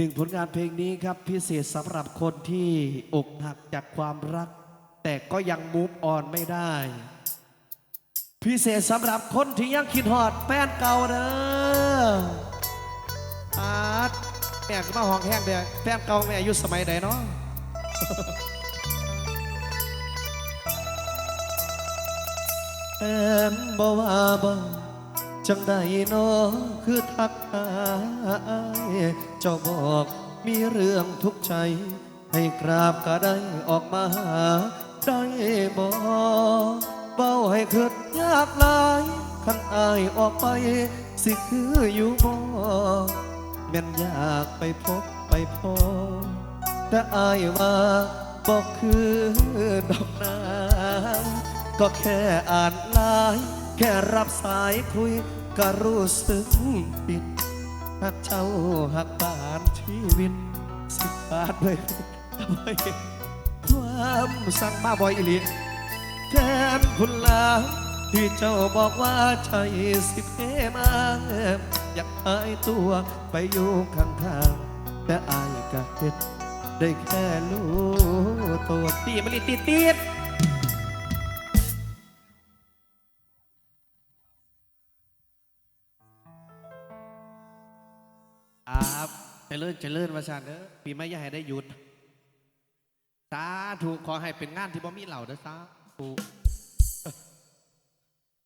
หนึ่งผลงานเพลงนี้ครับพิเศษสำหรับคนที่อกหักจากความรัก แต่ก็ยังมูฟออนไม่ได้ พิเศษสำหรับคนที่ยังคิดฮอดแฟนเก่าเด้ออาร์ตแม่ก็มาห้องแห้งเด้อแฟนเก่าแม่อายุสมัยไหนเนาะแอนบ่ว่าบ่ จังใดนาะคือทักหายเจ้าบอกมีเรื่องทุกข์ใจ ให้กราบก็ได้ออกมาหาได้บ่เบาให้เคิดยากหลายคันอายออกไป สิคืออยู่บ่แม่นอยากไปพบไปพบแต่อายว่าบอกคือดอกนางก็แค่อ่านไลน์แค่รับสายคุย ก็รู้สึกผิดหากเจ้าหักบานชีวิต สิบบาทเลยทำไมความสั่งมาบ่อยอีหลีแทนคุณลาที่เจ้าบอกว่าใช่สิบเพมาอยากหายตัวไปอยู่ข้างๆแต่อายก็เฮ็ดได้แค่รู้ตัวตีมันติดติด ครับเจริญเจริญมาชาเด้อปีไม่อยาให้ได้หยุดสาถูกขอให้เป็นงานที่บ่มีเหล่าเด้อสาถูก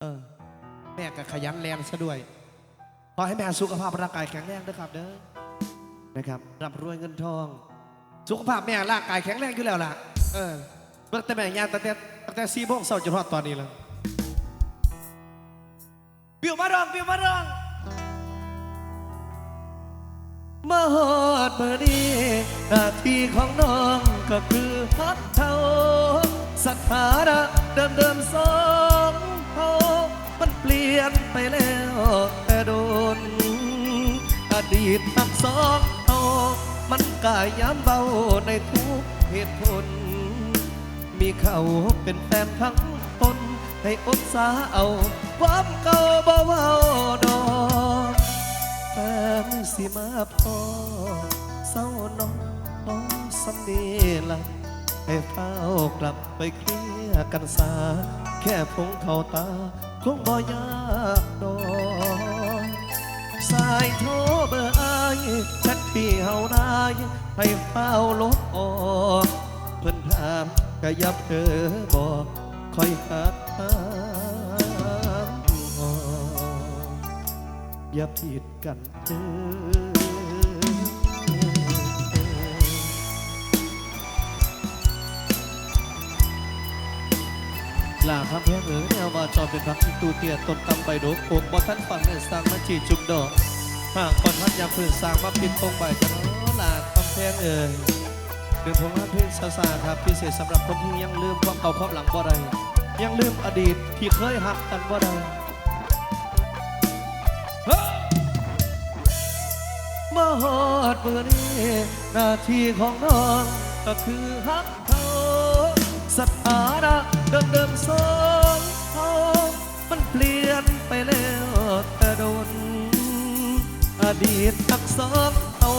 เออแม่ก็ขยันแรงซะด้วย ขอให้แม่สุขภาพร่างกายแข็งแรงเด้อครับเด้อนะครับร่ำรวยเงินทอง สุขภาพแม่ร่างกายแข็งแรงอยู่แล้วล่ะ เออเบิกแต่แม่ยางตั้งแต่ตั้งแต่สี่โมงเช้าจนถึงตอนนี้แล้วปิวมาร้องปิวมาร้อง มาฮอดเมื่อนี้หน้าที่ของน้องก็คือพักเท่าสถานะเดิมเดิมสองเขามันเปลี่ยนไปแล้วแต่โดน อดีตทั้งสองเอามันกายย้ำเบาในทุกเหตุผล มีเขาเป็นแฟนทั้งตนให้อดสาเอา ความเก่าเบาเบาดอก แฟนสิมาพอเศร้าน้องน้องสำเนีละให้เฝ้ากลับไปเคลียร์กันสาแค่พงเข้าตา คงบ่ยากดอกสายโทรเบอร์อายแชทพี่เฮานายให้เฝ้าลบออกเพิ่นถามก็ยับเธอบอกคอยหักทา อย่าผิดกันเด้อลาคำแพงเอ๋ยแนวว่าจอมเป็นพักที่ตูเตียต้นกำใบดกโอกบ่ท่านฟังเนื้อสร้างมาจีจุ่มดอกหากก่อนท่านยาพื้นสร้างมาปิดตรงใบจะน้อลาคำแพงเอ๋ยเดือนผมว่าเพลงซาซาครับพิเศษสำหรับคนที่ยังลืมความเก่าความหลังบ่ได้ยังลืมอดีตที่เคยหักกันบ่ได้ ดมือนี้หน้าที่ของน้องก็คือหักเขาสถานะเดิมเดิมสองเขามันเปลี่ยนไปแล้วแต่โดน อดีตทั้งสองเขา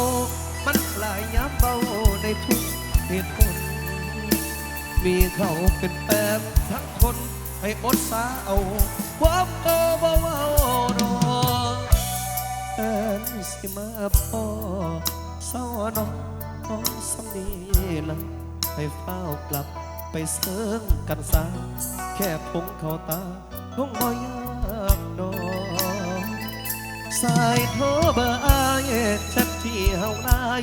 มันปลายย้ำเบาในทุกเหตุผลมีเขาเป็นแฟนทั้งคนให้อดสาเอา ความเก่าเบา แฟนสิมาพ่อเศร้าน้องน้องสำนีละให้เฝ้ากลับไปเสริมกันซะแค่พงเขาตาคงบ่ยากดอกสายโทรเบอร์อายแชทที่เฮานาย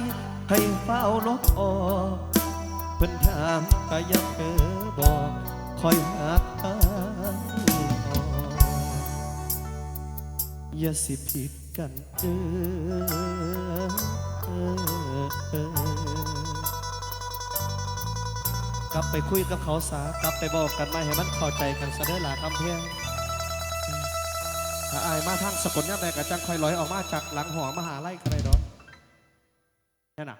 ให้เฝ้าลบออกเพิ่นถามก็ยังเธอบอกคอยหาทางออกอย่าสิผิด กันเด้อกลับไปคุยกับเขาสากลับไปบอกกันมาให้มันเข้าใจกันซะเด้อหลาคำเพียงถ้าอายมาทางสกลย่ำใดกับจังคอยลอยออกมาจากหลังหอมหาไล่กันเลยดอกนั่นน่ะ